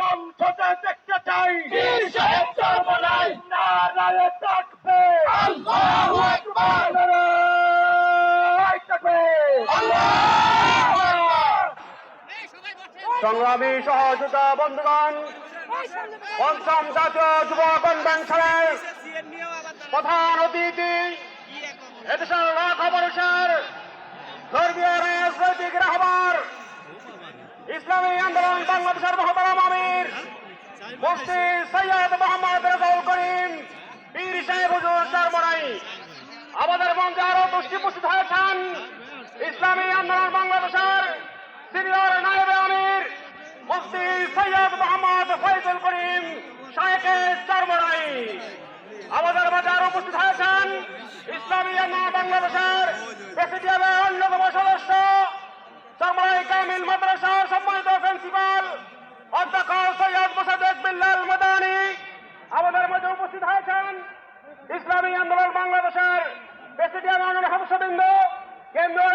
সংসদে দেখতে চাই। নারায় থাকবে সংগ্রামী সহযোগিতা বন্ধুগণ পঞ্চম জাতীয় যুব কনভেনশনের প্রধান অতিথি আন্দোলন বাংলাদেশের মহতারাম আমির মুফতি সৈয়দ মোহাম্মদ রেজাউল করিম, পীর সাহেব হুজুর চরমরাই আমাদের মঞ্চে আরও দুষ্টি উপস্থিত হয়েছেন। ইসলামী আন্দোলন বাংলাদেশের সিনিয়র নায়েবে আমির মুফতি সৈয়দ মোহাম্মদ ফৈজুল ইসলামী আন্দোলন বাংলাদেশের প্রেসিডেন্ট আনন্দ হংসবৃন্দ কেন্দ্র